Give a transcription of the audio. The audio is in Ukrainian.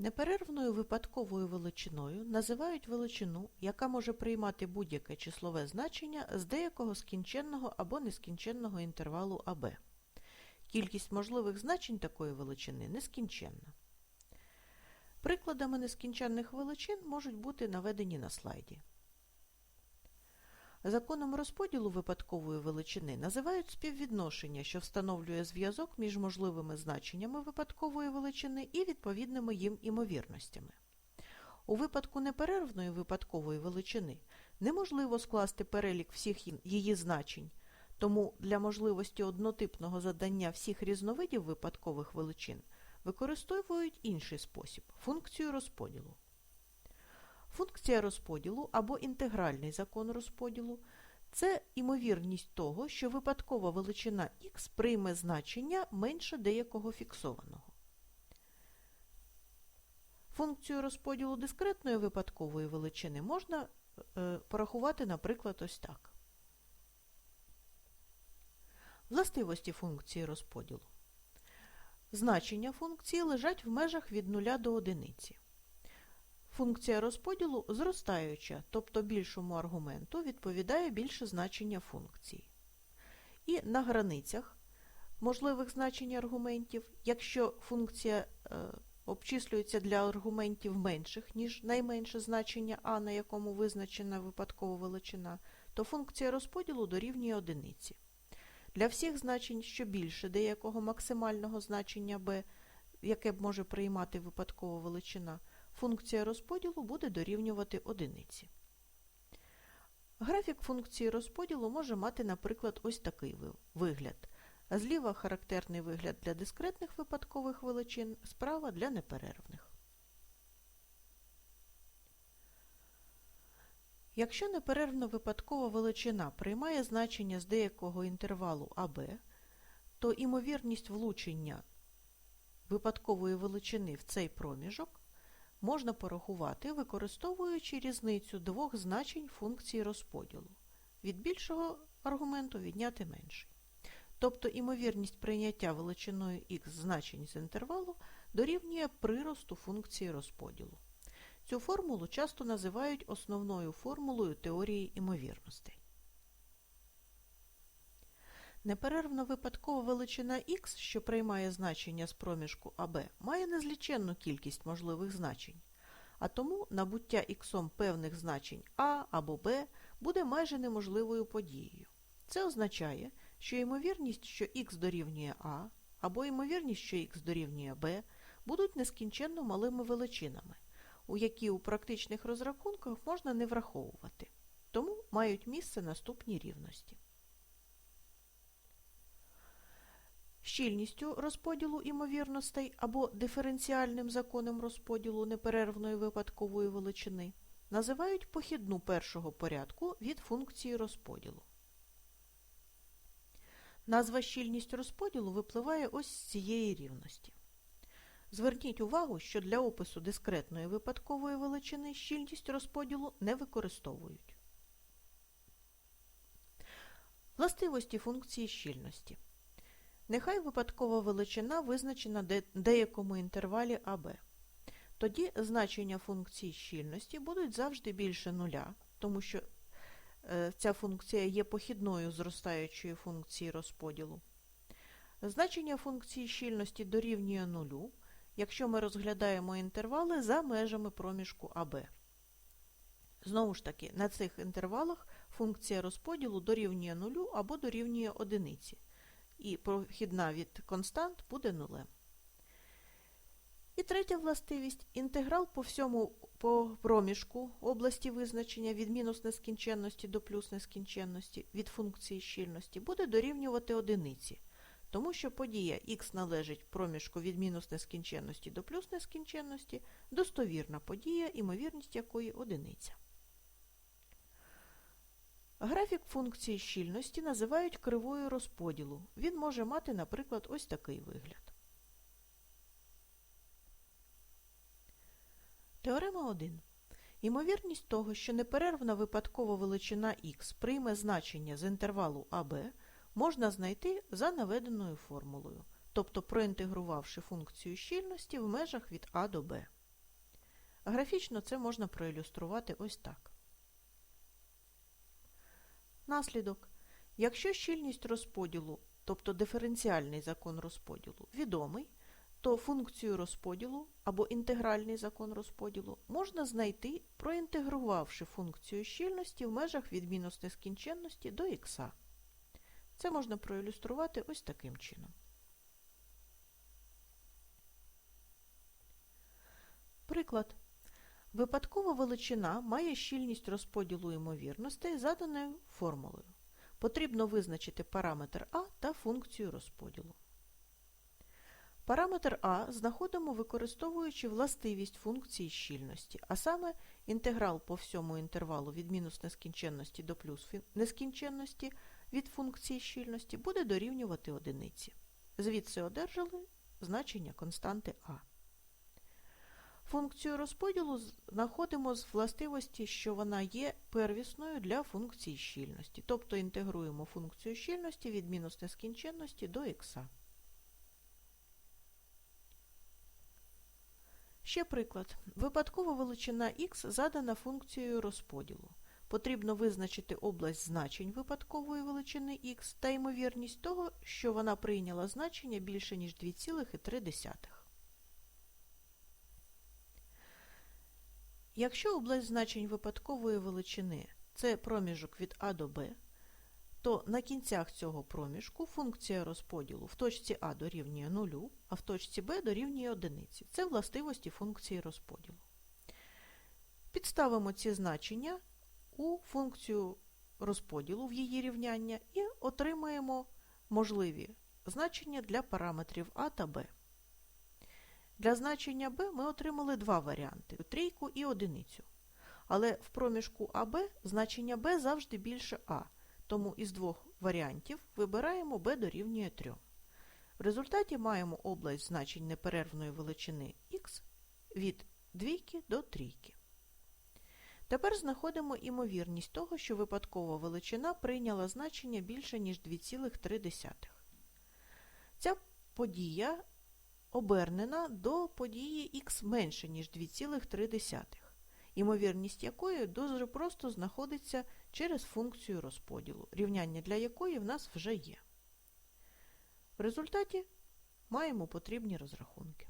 Неперервною випадковою величиною називають величину, яка може приймати будь-яке числове значення з деякого скінченного або нескінченного інтервалу АБ. Кількість можливих значень такої величини нескінченна. Прикладами нескінченних величин можуть бути наведені на слайді. Законом розподілу випадкової величини називають співвідношення, що встановлює зв'язок між можливими значеннями випадкової величини і відповідними їм імовірностями. У випадку неперервної випадкової величини неможливо скласти перелік всіх її значень, тому для можливості однотипного задання всіх різновидів випадкових величин використовують інший спосіб – функцію розподілу. Функція розподілу або інтегральний закон розподілу – це імовірність того, що випадкова величина х прийме значення менше деякого фіксованого. Функцію розподілу дискретної випадкової величини можна е, порахувати, наприклад, ось так. Властивості функції розподілу. Значення функції лежать в межах від 0 до 1. Функція розподілу зростаюча, тобто більшому аргументу відповідає більше значення функції. І на границях можливих значень аргументів, якщо функція е, обчислюється для аргументів менших, ніж найменше значення а, на якому визначена випадкова величина, то функція розподілу дорівнює одиниці. Для всіх значень, що більше деякого максимального значення b, яке може приймати випадкова величина, функція розподілу буде дорівнювати одиниці. Графік функції розподілу може мати, наприклад, ось такий вигляд. Зліва характерний вигляд для дискретних випадкових величин, справа для неперервних. Якщо неперервна випадкова величина приймає значення з деякого інтервалу АБ, то імовірність влучення випадкової величини в цей проміжок можна порахувати, використовуючи різницю двох значень функції розподілу. Від більшого аргументу відняти менший. Тобто імовірність прийняття величиною х значень з інтервалу дорівнює приросту функції розподілу. Цю формулу часто називають основною формулою теорії імовірностей. Неперервна випадкова величина х, що приймає значення з проміжку АБ, має незліченну кількість можливих значень, а тому набуття х певних значень А або Б буде майже неможливою подією. Це означає, що ймовірність, що х дорівнює А, або ймовірність, що х дорівнює Б, будуть нескінченно малими величинами, у які у практичних розрахунках можна не враховувати, тому мають місце наступні рівності. Щільністю розподілу імовірностей або диференціальним законом розподілу неперервної випадкової величини називають похідну першого порядку від функції розподілу. Назва щільність розподілу випливає ось з цієї рівності. Зверніть увагу, що для опису дискретної випадкової величини щільність розподілу не використовують. Властивості функції щільності. Нехай випадкова величина визначена деякому інтервалі АБ. Тоді значення функції щільності будуть завжди більше нуля, тому що е, ця функція є похідною зростаючої функції розподілу. Значення функції щільності дорівнює нулю, якщо ми розглядаємо інтервали за межами проміжку АБ. Знову ж таки, на цих інтервалах функція розподілу дорівнює нулю або дорівнює одиниці і прохідна від констант буде нулем. І третя властивість – інтеграл по всьому по проміжку області визначення від мінус нескінченності до плюс нескінченності від функції щільності буде дорівнювати одиниці, тому що подія х належить проміжку від мінус нескінченності до плюс нескінченності, достовірна подія, імовірність якої одиниця. Графік функції щільності називають кривою розподілу. Він може мати, наприклад, ось такий вигляд. Теорема 1. Імовірність того, що неперервна випадкова величина х прийме значення з інтервалу АБ, можна знайти за наведеною формулою, тобто проінтегрувавши функцію щільності в межах від А до Б. Графічно це можна проілюструвати ось так. Наслідок. Якщо щільність розподілу, тобто диференціальний закон розподілу, відомий, то функцію розподілу або інтегральний закон розподілу можна знайти, проінтегрувавши функцію щільності в межах від мінус нескінченності до х. Це можна проілюструвати ось таким чином. Приклад. Випадкова величина має щільність розподілу ймовірностей заданою формулою. Потрібно визначити параметр А та функцію розподілу. Параметр А знаходимо використовуючи властивість функції щільності, а саме інтеграл по всьому інтервалу від мінус нескінченності до плюс нескінченності від функції щільності буде дорівнювати одиниці. Звідси одержали значення константи А. Функцію розподілу знаходимо з властивості, що вона є первісною для функції щільності, тобто інтегруємо функцію щільності від мінус нескінченності до х. Ще приклад. Випадкова величина х задана функцією розподілу. Потрібно визначити область значень випадкової величини х та ймовірність того, що вона прийняла значення більше, ніж 2,3. Якщо область значень випадкової величини це проміжок від А до Б, то на кінцях цього проміжку функція розподілу в точці А дорівнює 0, а в точці Б дорівнює 1. Це властивості функції розподілу. Підставимо ці значення у функцію розподілу в її рівняння і отримаємо можливі значення для параметрів А та Б. Для значення b ми отримали два варіанти трійку і одиницю. Але в проміжку АБ значення b завжди більше А, тому із двох варіантів вибираємо b дорівнює 3. В результаті маємо область значень неперервної величини х від двійки до трійки. Тепер знаходимо імовірність того, що випадкова величина прийняла значення більше, ніж 2,3. Ця подія обернена до події х менше, ніж 2,3, імовірність якої дуже просто знаходиться через функцію розподілу, рівняння для якої в нас вже є. В результаті маємо потрібні розрахунки.